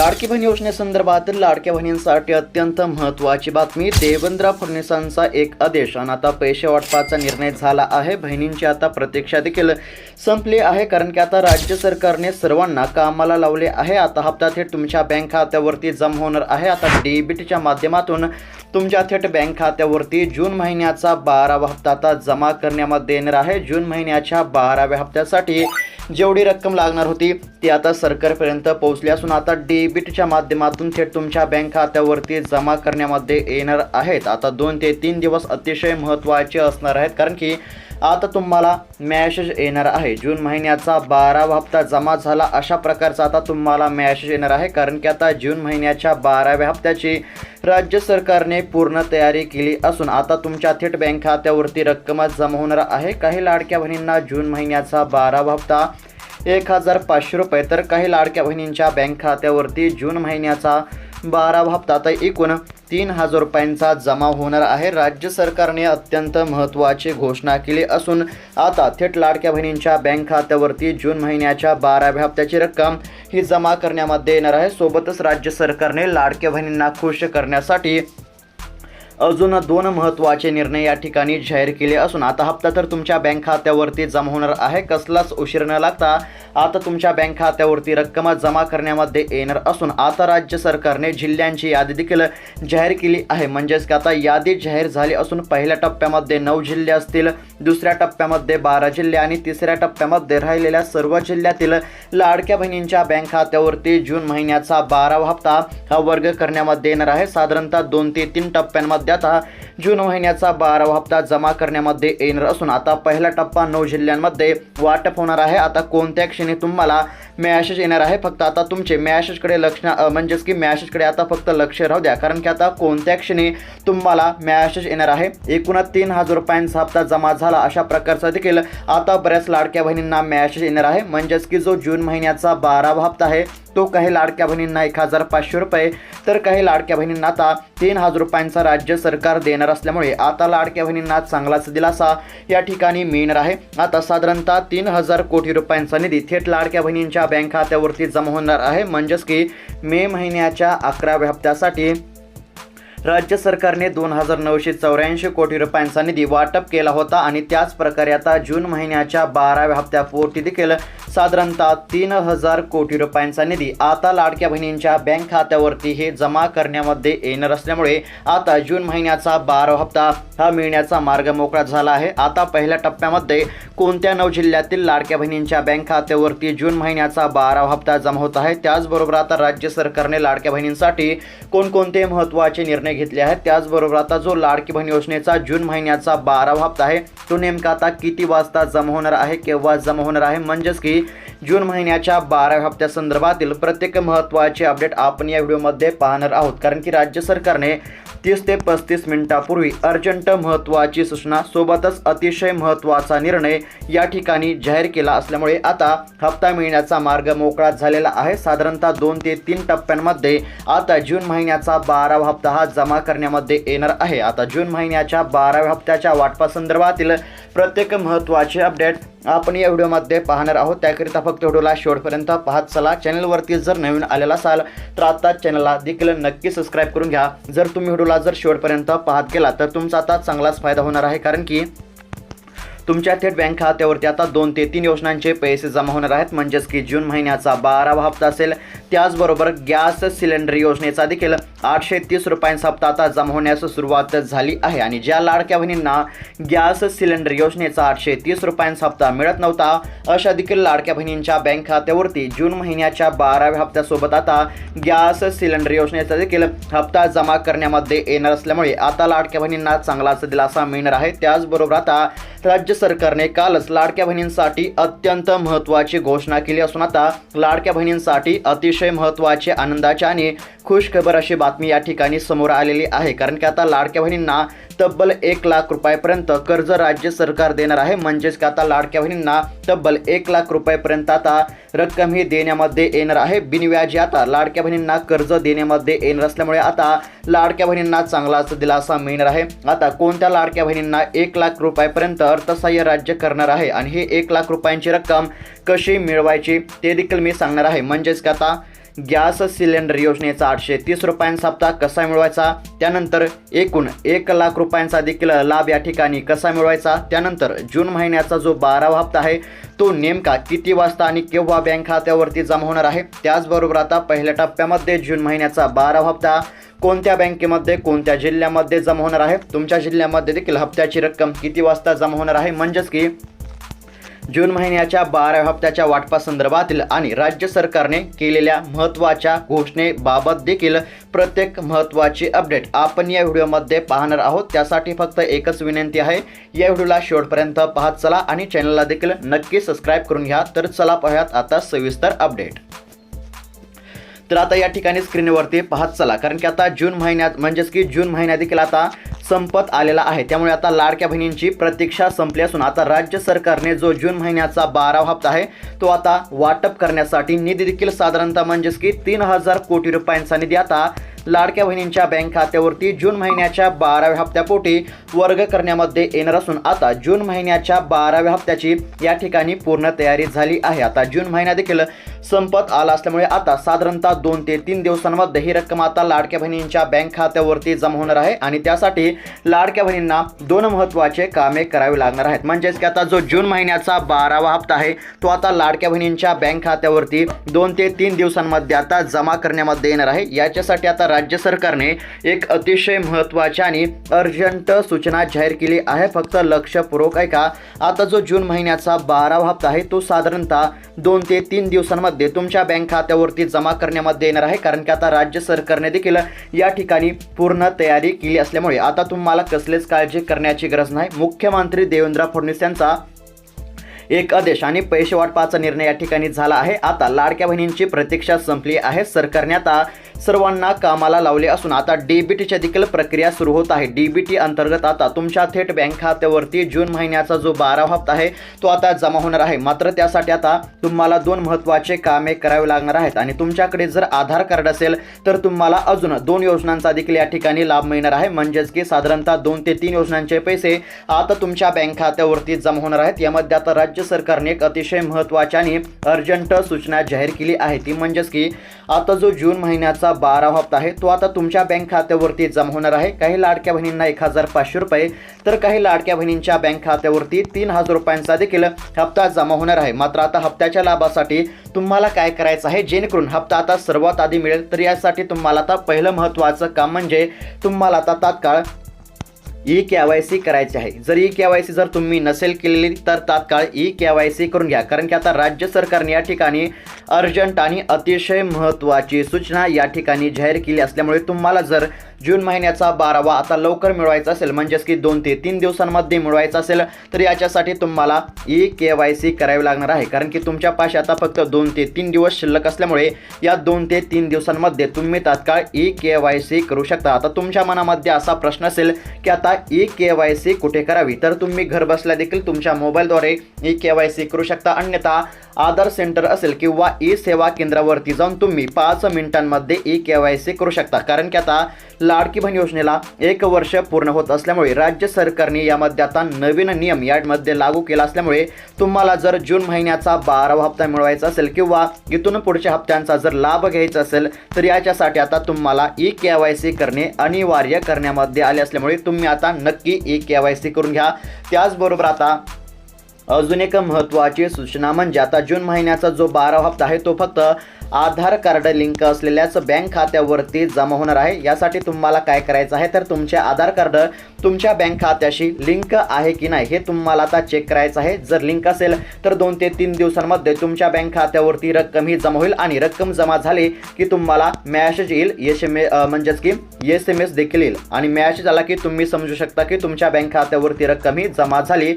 लाडकी बहीण योजनेसंदर्भातील लाडक्या बहिणींसाठी अत्यंत महत्त्वाची बातमी. देवेंद्र फडणवीसांचा एक आदेश आणि आता पैसे वाटपाचा निर्णय झाला आहे. बहिणींची आता प्रतीक्षा देखील संपली आहे कारण की आता राज्य सरकारने सर्वांना कामाला लावले आहे. आता हप्ता थेट तुमच्या बँक खात्यावरती जमा होणार आहे. आता डेबिटच्या माध्यमातून तुमच्या थेट बँक खात्यावरती जून महिन्याचा बारावा हप्ता आता जमा करण्यामध्ये येणार आहे. जून महिन्याच्या बाराव्या हप्त्यासाठी जेवढी रक्कम लागणार होती ती आता सरकारपर्यंत पोहोचली असून आता डेबिटच्या माध्यमातून थेट तुमच्या बँक खात्यावरती जमा करण्यामध्ये येणार आहेत. आता दोन ते तीन दिवस अतिशय महत्त्वाचे असणार आहेत कारण की आता तुम्हाला मॅसेज येणार आहे. जून महिन्याचा बारावा हप्ता जमा झाला. अशा प्रकारचा आता तुम्हाला मॅसेज येणार आहे. कारण की आता जून महिन्याच्या बाराव्या हप्त्याची राज्य सरकारने पूर्ण तयारी केली असून आता तुमच्या थेट बँक खात्यावरती रक्कमच जमा होणार आहे. काही लाडक्या बहिणींना जून महिन्याचा बारावा हप्ता एक हजार पाचशे रुपये. तर काही लाडक्या बहिणींच्या बँक खात्यावरती जून महिन्याचा बारावा हप्ता आता एकूण तीन हजार रुपयांचा जमा होणार आहे. राज्य सरकारने अत्यंत महत्त्वाची घोषणा केली असून आता थेट लाडक्या बहिणींच्या बँक खात्यावरती जून महिन्याच्या बाराव्या हप्त्याची रक्कम ही जमा करण्यामध्ये येणार आहे. सोबतच राज्य सरकारने लाडक्या बहिणींना खुश करण्यासाठी अजून दोन महत्त्वाचे निर्णय या ठिकाणी जाहीर केले असून आता हप्ता तर तुमच्या बँक खात्यावरती जमा होणार आहे. कसलाच उशीर न लागता आता तुमच्या बँक खात्यावरती रक्कम जमा करण्यामध्ये येणार असून आता राज्य सरकारने जिल्ह्यांची यादी देखील जाहीर केली आहे. म्हणजेच की आता यादी जाहीर झाली असून पहिल्या टप्प्यामध्ये नऊ जिल्हे असतील दुसऱ्या टप्प्यामध्ये बारा जिल्हे आणि तिसऱ्या टप्प्यामध्ये राहिलेल्या सर्व जिल्ह्यातील लाडक्या बहिणींच्या बँक खात्यावरती जून महिन्याचा बारावा हप्ता हा वर्ग करण्यामध्ये येणार आहे. साधारणतः दोन ते तीन टप्प्यांमध्ये आता जून महिन्याचा बारावा हप्ता जमा करण्यामध्ये येणार असून आता पहिला टप्पा नऊ जिल्ह्यांमध्ये वाटप होणार आहे. आता कोणत्या क्षणी तुम्हाला मॅसेज येणार आहे? फक्त आता तुमचे मॅसेजकडे लक्ष म्हणजेच की मॅसेजकडे आता फक्त लक्ष राहू द्या. कारण की आता कोणत्या क्षणी तुम्हाला मॅसेज येणार आहे? एकूणच तीन हजार रुपयांचा हप्ता जमा झाला अशा प्रकारचा देखील आता बऱ्याच लाडक्या बहिणींना मॅसेज येणार आहे. म्हणजेच की जो जून महिन्याचा बारावा हप्ता आहे तो काही लाडक्या बहिणींना एक हजार पाचशे रुपये तर काही लाडक्या बहिणींना आता तीन हजार रुपयांचा राज्य सरकार देणार असल्यामुळे आता लाडक्या बहिणींना चांगलाच दिलासा. या ठिकाणी मिळणार आहे आता साधारणतः तीन हजार कोटी रुपयांचा निधी थेट लाडक्या बहिणींच्या बँक खात्यावरती जमा होणार आहे. म्हणजेच की मे महिन्याच्या अकराव्या हप्त्यासाठी राज्य सरकारने दोन हजार नऊशे चौऱ्याऐंशी कोटी रुपयांचा निधी वाटप केला होता आणि त्याच प्रकारे आता जून महिन्याच्या बाराव्या हप्त्यापोटी देखील साधारणतः तीन हजार कोटी रुपयांचा निधी आता लाडक्या बहिणींच्या बँक खात्यावरती हे जमा करण्यामध्ये येणार असल्यामुळे आता जून महिन्याचा बारावा हप्ता हा मिळण्याचा मार्ग मोकळा झाला आहे. आता पहिल्या टप्प्यामध्ये कोणत्या नऊ जिल्ह्यातील लाडक्या बहिणींच्या बँक खात्यावरती जून महिन्याचा बारावा हप्ता जमा होत आहे? त्याचबरोबर आता राज्य सरकारने लाडक्या बहिणींसाठी कोणकोणते महत्त्वाचे निर्णय घेतले आहेत. त्याचबरोबर आता जो लाडकी बहीण योजनेचा जून महिन्याचा बारावा हप्ता आहे तो नेमका आता किती वाजता जमा होणार आहे केव्हा जमा होणार आहे म्हणजेच की जून महिन्याच्या बाराव्या हप्त्यासंदर्भातील प्रत्येक महत्त्वाचे अपडेट आपण या व्हिडिओमध्ये पाहणार आहोत. कारण की राज्य सरकारने तीस ते पस्तीस मिनिटापूर्वी अर्जंट महत्त्वाची सूचना सोबतच अतिशय महत्त्वाचा निर्णय या ठिकाणी जाहीर केला असल्यामुळे आता हप्ता मिळण्याचा मार्ग मोकळा झालेला आहे. साधारणतः दोन ते तीन टप्प्यांमध्ये आता जून महिन्याचा बारावा हप्ता हा जमा करण्यामध्ये येणार आहे. आता जून महिन्याच्या बाराव्या हप्त्याच्या वाटपासंदर्भातील प्रत्येक महत्त्वाचे अपडेट आपण या व्हिडिओमध्ये पाहणार आहोत. त्याकरिता फक्त व्हिडिओला शेवटपर्यंत पाहत चला. चॅनलवरती जर नवीन आलेला असाल तर आता चॅनलला देखील नक्की सबस्क्राईब करून घ्या. जर तुम्ही व्हिडिओला जर शेवटपर्यंत पाहत गेला तर तुमचा आता चांगलाच फायदा होणार आहे. कारण की तुमच्या थेट बँक खात्यावरती आता दोन ते तीन योजनांचे पैसे जमा होणार आहेत. म्हणजेच की जून महिन्याचा बारावा हप्ता असेल त्याचबरोबर गॅस सिलेंडर योजनेचा देखील आठशे तीस रुपयांचा हप्ता आता जमा होण्यास सुरुवात झाली आहे. आणि ज्या लाडक्या बहिणींना गॅस सिलेंडर योजनेचा आठशे तीस रुपयांचा हप्ता मिळत नव्हता अशा देखील लाडक्या बहिणींच्या बँक खात्यावरती जून महिन्याच्या बाराव्या हप्त्यासोबत आता गॅस सिलेंडर योजनेचा देखील हप्ता जमा करण्यामध्ये येणार असल्यामुळे आता लाडक्या बहिणींना चांगलाच दिलासा मिळणार आहे. त्याचबरोबर आता राज्य सरकारने कालच लाडक्या बहिणींसाठी अत्यंत महत्त्वाची घोषणा केली असून आता लाडक्या बहिणींसाठी अतिशय महत्त्वाची आनंदाची आणि खुश खबर अशी बातमी या ठिकाणी समोर आलेली आहे. कारण की आता लाडक्या बहिणींना तब्बल एक लाख रुपयापर्यंत कर्ज राज्य सरकार देणार आहे. म्हणजेच की आता लाडक्या बहिणींना तब्बल एक लाख रुपयापर्यंत आता रक्कम ही देण्यामध्ये येणार आहे. बिनव्याजी आता लाडक्या बहिणींना कर्ज देण्यामध्ये येणार असल्यामुळे आता लाडक्या बहिणींना चांगलाच दिलासा मिळणार आहे. आता कोणत्या लाडक्या बहिणींना एक लाख रुपयापर्यंत अर्थसहाय्य राज्य करणार आहे आणि हे एक लाख रुपयांची रक्कम कशी मिळवायची ते देखील मी सांगणार आहे. म्हणजेच की आता गॅस सिलेंडर योजनेचा आठशे तीस रुपयांचा हप्ता कसा मिळवायचा? त्यानंतर एकूण एक लाख रुपयांचा देखील लाभ या ठिकाणी कसा मिळवायचा? त्यानंतर जून महिन्याचा जो बारावा हप्ता आहे तो नेमका किती वाजता आणि केव्हा बँक खात्यावरती जमा होणार आहे? त्याचबरोबर आता पहिल्या टप्प्यामध्ये जून महिन्याचा बारावा हप्ता कोणत्या बँकेमध्ये कोणत्या जिल्ह्यामध्ये जमा होणार आहे? तुमच्या जिल्ह्यामध्ये देखील हप्त्याची रक्कम किती वाजता जमा होणार आहे? म्हणजेच की जून महिन्याच्या बारा हप्त्याच्या वाटपासंदर्भातील आणि राज्य सरकारने केलेल्या महत्त्वाच्या घोषणेबाबत देखील प्रत्येक महत्त्वाची अपडेट आपण या व्हिडिओमध्ये पाहणार आहोत. त्यासाठी फक्त एकच विनंती आहे या व्हिडिओला शेवटपर्यंत पाहत चला आणि चॅनलला देखील नक्की सबस्क्राईब करून घ्या. तर चला पाहूयात आता सविस्तर अपडेट. तर आता या ठिकाणी स्क्रीनवरती पाहत चला कारण की आता जून महिन्यात म्हणजेच की जून महिन्यात देखील आता संपत आलेला आहे. त्यामुळे आता लाडक्या बहिणींची प्रतीक्षा संपली असून आता राज्य सरकारने जो जून महिन्याचा बारा हप्ता आहे तो आता वाटप करण्यासाठी निधी देखील साधारणतः म्हणजेच की तीन हजार कोटी रुपयांचा निधी आता लाडक्या बहिणींच्या बँक खात्यावरती जून महिन्याच्या बाराव्या हप्त्यापोटी वर्ग करण्यामध्ये येणार असून आता जून महिन्याच्या बाराव्या हप्त्याची या ठिकाणी पूर्ण तयारी झाली आहे. आता जून महिना देखील संपत आला असल्यामुळे आता साधारणतः दोन ते तीन दिवसांमध्ये ही रक्कम आता लाडक्या बहिणींच्या बँक खात्यावरती जमा होणार आहे आणि त्यासाठी लाडक्या बहिणींना दोन महत्त्वाचे कामे करावी लागणार आहेत. म्हणजेच की आता जो जून महिन्याचा बारावा हप्ता आहे तो आता लाडक्या बहिणींच्या बँक खात्यावरती दोन ते तीन दिवसांमध्ये आता जमा करण्यामध्ये येणार आहे. याच्यासाठी आता राज्य सरकारने एक अतिशय महत्त्वाची आणि अर्जंट सूचना जाहीर केली आहे. फक्त लक्षपूर्वक ऐका आता जो जून महिन्याचा बारावा हप्ता आहे तो साधारणतः दोन ते तीन दिवसांमध्ये तुमच्या बँक खात्यावरती जमा करण्यामध्ये येणार आहे. कारण की आता राज्य सरकारने देखील या ठिकाणी पूर्ण तयारी केली असल्यामुळे आता तुम्हाला कसलेच काळजी करण्याची गरज नाही. मुख्यमंत्री देवेंद्र फडणवीस यांचा एक आदेश आणि पैसे वाटपाचा निर्णय या ठिकाणी झाला आहे. आता लाडक्या बहिणींची प्रतीक्षा संपली आहे. सरकारने आता सर्वांना कामाला लावले असून आता डीबीटीच्या देखील प्रक्रिया सुरू होत आहे. डीबीटी अंतर्गत आता तुमच्या थेट बँक खात्यावरती जून महिन्याचा जो बारा हप्ता आहे तो आता जमा होणार आहे. मात्र त्यासाठी आता तुम्हाला दोन महत्त्वाचे कामे करावे लागणार आहेत. आणि तुमच्याकडे जर आधार कार्ड असेल तर तुम्हाला अजून दोन योजनांचा देखील या ठिकाणी लाभ मिळणार आहे. म्हणजेच की साधारणतः दोन ते तीन योजनांचे पैसे आता तुमच्या बँक खात्यावरती जमा होणार आहेत. यामध्ये आता राज्य सरकारने एक अतिशय महत्त्वाची आणि अर्जंट सूचना जाहीर केली आहे. ती म्हणजेच की आता जो जून महिन्याचा बारा हप्ता आहे तो आता तुमच्या बँक खात्यावरती जमा होणार आहे. काही लाडक्या बहिणींना एक हजार पाचशे रुपये तर काही लाडक्या बहिणींच्या बँक खात्यावरती तीन हजार रुपयांचा देखील हप्ता जमा होणार आहे. मात्र आता हप्त्याच्या लाभासाठी तुम्हाला काय करायचं आहे? जेणेकरून हप्ता आता सर्वात आधी मिळेल तर यासाठी तुम्हाला आता पहिलं महत्त्वाचं काम म्हणजे तुम्हाला आता तात्काळ ई के वाय सी करायची आहे. जर ई के वाय सी जर तुम्ही नसेल केलेली तर तात्काळ ई के वाय सी करून घ्या. कारण की आता राज्य सरकारने या ठिकाणी अर्जंट आणि अतिशय महत्त्वाची सूचना या ठिकाणी जाहीर केली असल्यामुळे तुम्हाला जर जून महिन्याचा बारावा आता लवकर मिळवायचा असेल म्हणजेच की दोन ते तीन दिवसांमध्ये मिळवायचा असेल तर याच्यासाठी तुम्हाला ई के वाय सी करावी लागणार आहे. कारण की तुमच्या पाशी आता फक्त दोन ते तीन दिवस शिल्लक असल्यामुळे या दोन ते तीन दिवसांमध्ये तुम्ही तात्काळ ई के वाय सी करू शकता. आता तुमच्या मनामध्ये असा प्रश्न असेल की आता ई के वाय सी कुठे करावी? तर तुम्ही घर बसल्या देखील तुमच्या मोबाईलद्वारे ई के वाय सी करू शकता. अन्यथा आधार सेंटर असेल किंवा ई सेवा केंद्रावरती जाऊन तुम्ही पाच मिनिटांमध्ये ई के वाय सी करू शकता. कारण की आता लाडकी बहीण योजनेला एक वर्ष पूर्ण होत असल्यामुळे राज्य सरकारने यामध्ये आता नवीन नियम यामध्ये लागू केला असल्यामुळे तुम्हाला जर जून महिन्याचा बारावा हप्ता मिळवायचा असेल किंवा इथून पुढच्या हप्त्यांचा जर लाभ घ्यायचा असेल तर याच्यासाठी आता तुम्हाला ई के वाय सी करणे अनिवार्य करण्यामध्ये आले असल्यामुळे तुम्ही आता नक्की ई के वाय सी करून घ्या. त्याचबरोबर आता अजून एक महत्त्वाची सूचना म्हणजे आता जून महिन्याचा जो बारा हप्ता आहे तो फक्त आधार कार्ड लिंक असलेल्याच बँक खात्यावरती जमा होणार आहे. यासाठी तुम्हाला काय करायचं आहे तर तुमचे आधार कार्ड तुमच्या बँक खात्याशी लिंक आहे की नाही हे तुम्हाला आता चेक करायचं आहे. जर लिंक असेल तर दोन ते तीन दिवसांमध्ये तुमच्या बँक खात्यावरती रक्कम ही जमा होईल आणि रक्कम जमा झाली की तुम्हाला मॅसेज येईल एस एम ए म्हणजेच की एस एम एस देखील येईल. आणि मॅसेज आला की तुम्ही समजू शकता की तुमच्या बँक खात्यावरती रक्कम ही जमा झाली.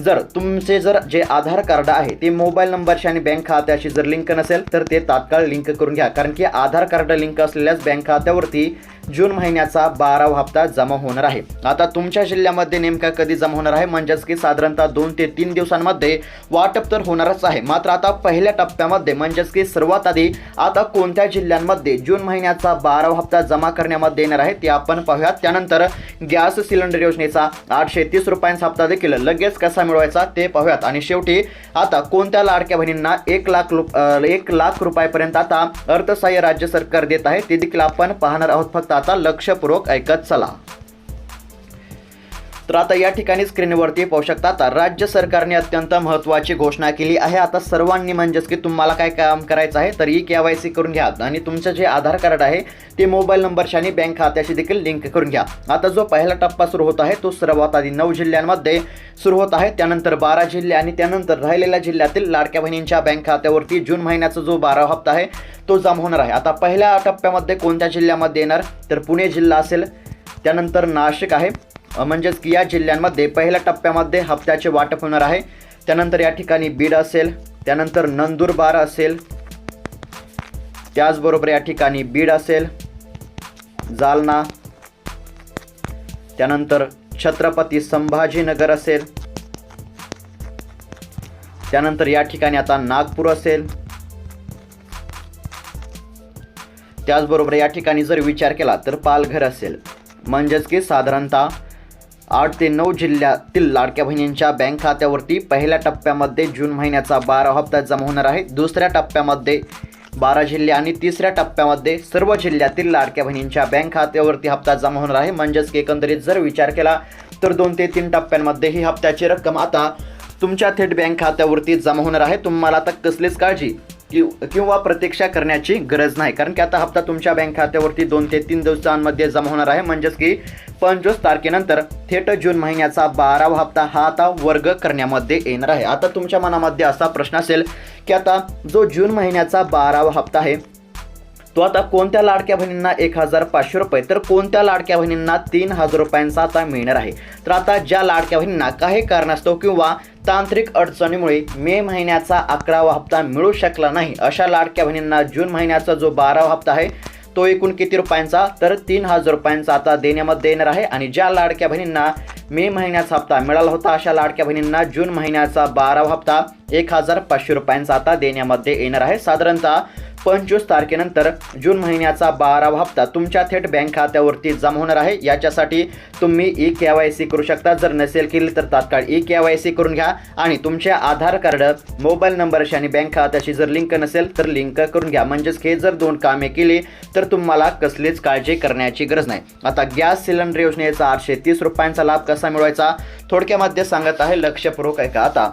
जर तुमचे जर जे आधार कार्ड आहे ते मोबाईल नंबरशी आणि बँक खात्याशी जर लिंक नसेल तर ते तात्काळ लिंक करून घ्या. कारण की आधार कार्ड लिंक असलेल्याच बँक खात्यावरती जून महिन्याचा बारावा हप्ता जमा होणार आहे. आता तुमच्या जिल्ह्यामध्ये नेमका कधी जमा होणार आहे? म्हणजेच की साधारणतः दोन ते तीन दिवसांमध्ये वाटप तर होणारच आहे. मात्र आता पहिल्या टप्प्यामध्ये म्हणजेच की सर्वात आधी आता कोणत्या जिल्ह्यांमध्ये जून महिन्याचा बारावा हप्ता जमा करण्यामध्ये येणार आहे ते आपण पाहूयात. त्यानंतर गॅस सिलेंडर योजनेचा आठशे तीस रुपयांचा हप्ता देखील लगेच कसा कसा मिळवायचा ते पाहूयात. आणि शेवटी आता कोणत्या लाडक्या बहिणींना एक लाख एक लाख रुपयापर्यंत आता अर्थसहाय्य राज्य सरकार देत आहे ते देखील आपण पाहणार आहोत. फक्त आता लक्षपूर्वक ऐकत चला. तर आता या ठिकाणी स्क्रीनवरती पाहू शकता आता राज्य सरकारने अत्यंत महत्त्वाची घोषणा केली आहे. आता सर्वांनी म्हणजेच की तुम्हाला काय काम करायचं आहे तर ई के वाय सी करून घ्या. आणि तुमचं जे आधार कार्ड आहे ते मोबाईल नंबरशी आणि बँक खात्याशी देखील लिंक करून घ्या. आता जो पहिला टप्पा सुरू होत आहे तो सर्वात आधी नऊ जिल्ह्यांमध्ये सुरू होत आहे. त्यानंतर बारा जिल्हे आणि त्यानंतर राहिलेल्या जिल्ह्यातील लाडक्या बहिणींच्या बँक खात्यावरती जून महिन्याचा जो बारा हप्ता आहे तो जमा होणार आहे. आता पहिल्या टप्प्यामध्ये कोणत्या जिल्ह्यामध्ये येणार? तर पुणे जिल्हा असेल त्यानंतर नाशिक आहे. म्हणजेच की या जिल्ह्यांमध्ये पहिल्या टप्प्यामध्ये हप्त्याचे वाटप होणार आहे. त्यानंतर या ठिकाणी बीड असेल त्यानंतर नंदुरबार असेल त्याचबरोबर या ठिकाणी बीड असेल जालना त्यानंतर छत्रपती संभाजीनगर असेल त्यानंतर या ठिकाणी आता नागपूर असेल. त्याचबरोबर या ठिकाणी जर विचार केला तर पालघर असेल. म्हणजेच की साधारणतः आठ ते नऊ जिल्ह्यातील लाडक्या बहिणींच्या बँक खात्यावरती पहिल्या टप्प्यामध्ये जून महिन्याचा बारा हप्ता जमा होणार आहे. दुसऱ्या टप्प्यामध्ये बारा जिल्हे आणि तिसऱ्या टप्प्यामध्ये सर्व जिल्ह्यातील लाडक्या बहिणींच्या बँक खात्यावरती हप्ता जमा होणार आहे. म्हणजेच की एकंदरीत जर विचार केला तर दोन ते तीन टप्प्यांमध्ये ही हप्त्याची रक्कम आता तुमच्या थेट बँक खात्यावरती जमा होणार आहे. तुम्हाला आता कसलीच काळजी किंवा प्रतीक्षा करण्याची गरज नाही. कारण की आता हप्ता तुमच्या बँक खात्यावरती दोन ते तीन दिवसांमध्ये जमा होणार आहे. म्हणजेच की पंचवीस तारखेनंतर थेट जून महिन्याचा बारावा हप्ता हा आता वर्ग करण्यामध्ये येणार आहे. आता तुमच्या मनामध्ये असा प्रश्न असेल की आता जो जून महिन्याचा बारावा हप्ता आहे तो आता कोणत्या लाडक्या बहिणींना एक हजार पाचशे रुपये तर कोणत्या लाडक्या बहिणींना तीन हजार रुपयांचा आता मिळणार आहे? तर आता ज्या लाडक्या बहिणींना काही कारणास्तव किंवा तांत्रिक अडचणीमुळे मे महिन्याचा अकरावा हप्ता मिळू शकला नाही अशा लाडक्या बहिणींना जून महिन्याचा जो बारावा हप्ता आहे तो एकूण किती रुपयांचा? तर तीन हजार रुपयांचा आता देण्यामध्ये येणार आहे आणि ज्या लाडक्या बहिणींना मे महिन्याचा हप्ता मिळाला होता अशा लाडक्या बहिणींना जून महिन्याचा बारावा हप्ता एक हजार पाचशे रुपयांचा आता देण्यामध्ये येणार आहे. साधारणतः पंचवीस तारखेनंतर जून महिन्याचा बारावा हप्ता तुमच्या थेट बँक खात्यावरती जमा होणार आहे. याच्यासाठी तुम्ही ई के वाय सी करू शकता. जर नसेल केली तर तात्काळ ई के वाय सी करून घ्या आणि तुमच्या आधार कार्ड मोबाईल नंबरशी आणि बँक खात्याशी जर लिंक नसेल तर लिंक करून घ्या. म्हणजेच हे जर दोन कामे केली तर तुम्हाला कसलीच काळजी करण्याची गरज नाही. आता गॅस सिलेंडर योजनेचा आठशे तीस रुपयांचा लाभ कसा मिळवायचा? थोडक्यामध्ये सांगत आहे लक्षपूर्वक आहे का आता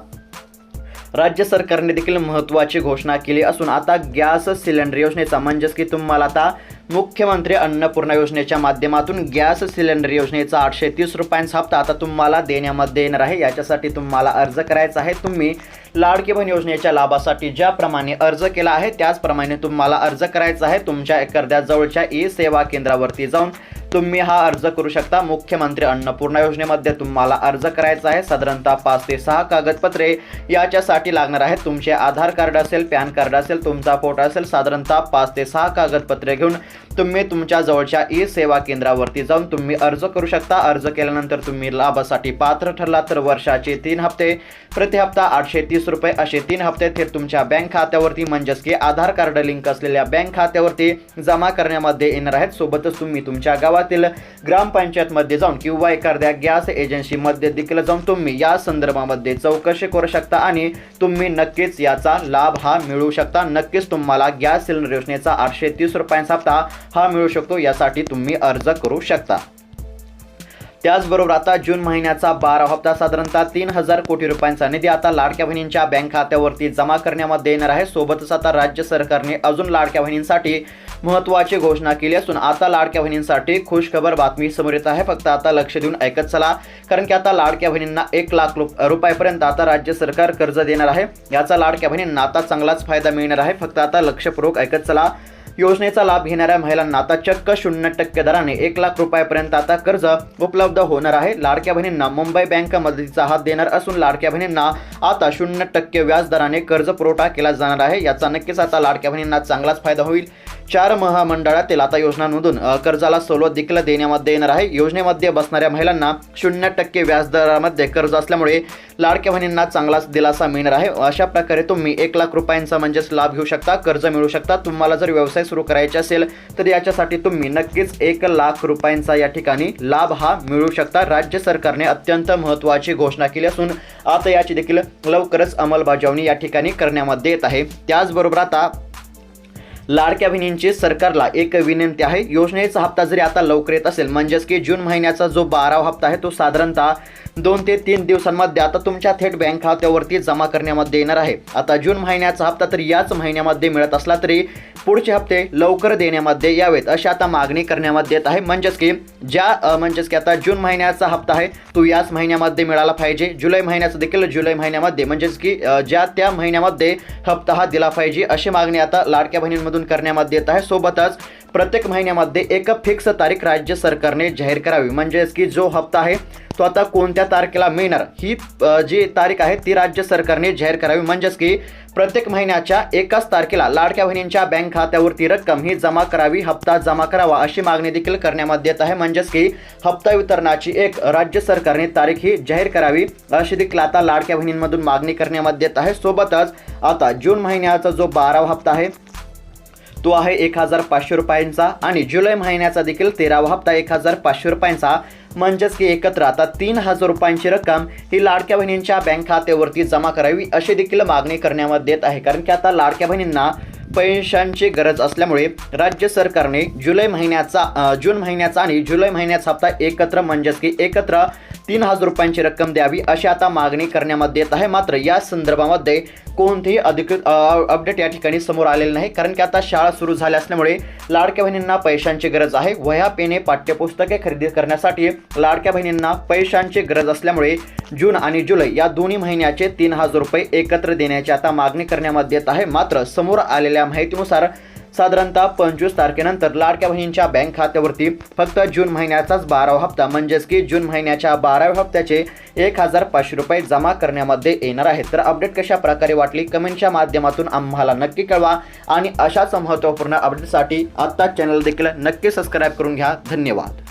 राज्य सरकारने देखील महत्त्वाची घोषणा केली असून आता गॅस सिलेंडर योजनेचा म्हणजेच की तुम्हाला आता मुख्यमंत्री अन्नपूर्णा योजनेच्या माध्यमातून गॅस सिलेंडर योजनेचा आठशे तीस रुपयांचा हप्ता आता तुम्हाला देण्यामध्ये येणार आहे. याच्यासाठी तुम्हाला अर्ज करायचा आहे. तुम्ही लाडकी बहीण योजनेच्या लाभासाठी ज्याप्रमाणे अर्ज केला आहे त्याचप्रमाणे तुम्हाला अर्ज करायचा आहे. तुमच्या एखाद्या जवळच्या ई सेवा केंद्रावरती जाऊन तुम्ही हा अर्ज करू शकता. मुख्यमंत्री अन्नपूर्णा योजनेमध्ये तुम्हाला अर्ज करायचा आहे. साधारणतः पाच ते सहा कागदपत्रे याच्यासाठी लागणार आहेत. तुमचे आधार कार्ड असेल पॅन कार्ड असेल तुमचा फोटो असेल साधारणतः पाच ते सहा कागदपत्रे घेऊन तुम्ही तुमच्या जवळच्या ई सेवा केंद्रावरती जाऊन तुम्ही अर्ज करू शकता. अर्ज केल्यानंतर तुम्ही लाभासाठी पात्र ठरला तर वर्षाचे तीन हप्ते प्रति हप्ता आठशे तीस रुपये. असे तीन हप्ते थेट तुमच्या बँक खात्यावरती म्हणजेच की आधार कार्ड लिंक असलेल्या बँक खात्यावरती जमा करण्यामध्ये येणार आहेत. सोबतच तुम्ही तुमच्या गावातील ग्रामपंचायतमध्ये जाऊन किंवा एखाद्या गॅस एजन्सीमध्ये देखील जाऊन तुम्ही या संदर्भामध्ये चौकशी करू शकता आणि तुम्ही नक्कीच याचा लाभ हा मिळू शकता. नक्कीच तुम्हाला गॅस सिलेंडर योजनेचा आठशे तीस रुपयांचा हप्ता हा मिळू शकतो. यासाठी तुम्ही अर्ज करू शकता. त्याचबरोबर आता जून महिन्याचा बारा हप्ता साधारणतः तीन हजार कोटी रुपयांचा निधी आता लाडक्या बहिणींच्या बँक खात्यावरती जमा करण्यामध्ये येणार आहे. सोबतच आता राज्य सरकारने अजून लाडक्या बहिणींसाठी महत्त्वाची घोषणा केली असून आता लाडक्या बहिणींसाठी खुशखबर बातमी समोर येत आहे. फक्त आता लक्ष देऊन ऐकत चला कारण की आता लाडक्या बहिणींना एक लाख रुपयापर्यंत आता राज्य सरकार कर्ज देणार आहे. याचा लाडक्या बहिणींना आता चांगलाच फायदा मिळणार आहे. फक्त आता लक्षपूर्वक ऐकत चला. योजनेचा लाभ घेणाऱ्या महिलांना आता चक्क शून्य टक्के दराने एक लाख रुपयापर्यंत आता कर्ज उपलब्ध होणार आहे. लाडक्या बहिणींना मुंबई बँक मदतीचा हात देणार असून लाडक्या बहिणींना आता शून्य टक्के व्याज दराने कर्ज पुरवठा केला जाणार आहे. याचा नक्कीच आता लाडक्या बहिणींना चांगलाच फायदा होईल. चार महामंडळातील आता योजनांमधून कर्जाला सवलत देखील देण्यामध्ये येणार आहे. योजनेमध्ये बसणाऱ्या महिलांना शून्य टक्के व्याजदरामध्ये कर्ज असल्यामुळे लाडक्या बहिणींना चांगलाच दिलासा मिळणार आहे. अशा प्रकारे तुम्ही एक लाख रुपयांचा म्हणजेच लाभ घेऊ शकता कर्ज मिळू शकता. तुम्हाला जर व्यवसाय सुरू करायचे असेल तर याच्यासाठी तुम्ही नक्कीच एक लाख रुपयांचा या ठिकाणी लाभ हा मिळू शकता. राज्य सरकारने अत्यंत महत्त्वाची घोषणा केली असून आता याची देखील लवकरच अंमलबजावणी या ठिकाणी करण्यामध्ये येत आहे. त्याचबरोबर आता लाडक्या बहिणींची सरकारला एक विनंती आहे. योजनेचा हप्ता जरी आता लवकर येत असेल म्हणजेच की जून महिन्याचा जो बारावा हप्ता आहे तो साधारणतः दोन ते तीन दिवसांमध्ये आता तुमच्या थेट बँक खात्यावरती जमा करण्यामध्ये येणार आहे. आता जून महिन्याचा हप्ता तर याच महिन्यामध्ये मिळत असला तरी पुढचे हप्ते लवकर देण्यामध्ये यावेत अशी आता मागणी करण्यामध्ये येत आहे. म्हणजेच की ज्या म्हणजेच की आता जून महिन्याचा हप्ता आहे तो याच महिन्यामध्ये मिळाला पाहिजे. जुलै महिन्याचा देखील जुलै महिन्यामध्ये म्हणजेच की ज्या त्या महिन्यामध्ये हप्ता हा दिला पाहिजे अशी मागणी आता लाडक्या बहिणींमधून करण्यामध्ये येत आहे. सोबतच प्रत्येक महिन्यामध्ये एक फिक्स तारीख राज्य सरकारने जाहीर करावी. म्हणजेच की जो हप्ता आहे तो आता कोणत्या तारखेला मिळणार? ही जी तारीख आहे ती राज्य सरकारने जाहीर करावी. म्हणजेच की प्रत्येक महिन्याच्या एकाच तारखेला लाडक्या बहिणींच्या बँक खात्यावरती रक्कम ही जमा करावी हप्ता जमा करावा अशी मागणी देखील करण्यामध्ये येत आहे. म्हणजेच की हप्ता वितरणाची एक राज्य सरकारने तारीख ही जाहीर करावी अशी देखील आता लाडक्या बहिणींमधून मागणी करण्यामध्ये येत आहे. सोबतच आता जून महिन्याचा जो बारावा हप्ता आहे तो आहे एक हजार पाचशे रुपयांचा आणि जुलै महिन्याचा देखील तेरावा हप्ता एक हजार पाचशे रुपयांचा. म्हणजेच की एकत्र आता तीन हजार रुपयांची रक्कम ही लाडक्या बहिणींच्या बँक खात्यावरती जमा करावी अशी देखील मागणी करण्यामध्ये येत आहे. कारण की आता लाडक्या बहिणींना पैशांची गरज असल्यामुळे राज्य सरकारने जुलै महिन्याचा जून महिन्याचा आणि जुलै महिन्याचा हप्ता एकत्र म्हणजेच की एकत्र तीन हजार रुपयांची रक्कम द्यावी अशी आता मागणी करण्यामध्ये येत आहे. मात्र या संदर्भामध्ये कोणतीही अधिकृत अपडेट या ठिकाणी समोर आलेले नाही. कारण की आता शाळा सुरू झाल्या असल्यामुळे लाडक्या बहिणींना पैशांची गरज आहे. वह्या पेने पाठ्यपुस्तके खरेदी करण्यासाठी लाडक्या बहिणींना पैशांची गरज असल्यामुळे जून आणि जुलै या दोन्ही महिन्याचे तीन हजार रुपये एकत्र देण्याची आता मागणी करण्यामध्ये येत आहे. मात्र समोर आलेल्या माहितीनुसार साधारणतः पंचवीस तारखेनंतर लाडक्या बहिणींच्या बँक खात्यावरती फक्त जून महिन्याचाच बारावा हप्ता म्हणजेच की जून महिन्याच्या बाराव्या हप्त्याचे एक हजार पाचशे रुपये जमा करण्यामध्ये येणार आहेत. तर अपडेट कशा प्रकारे वाटली? कमेंटच्या माध्यमातून आम्हाला नक्की कळवा आणि अशाच महत्त्वपूर्ण अपडेटसाठी आत्ता चॅनल देखील नक्की सबस्क्राईब करून घ्या. धन्यवाद.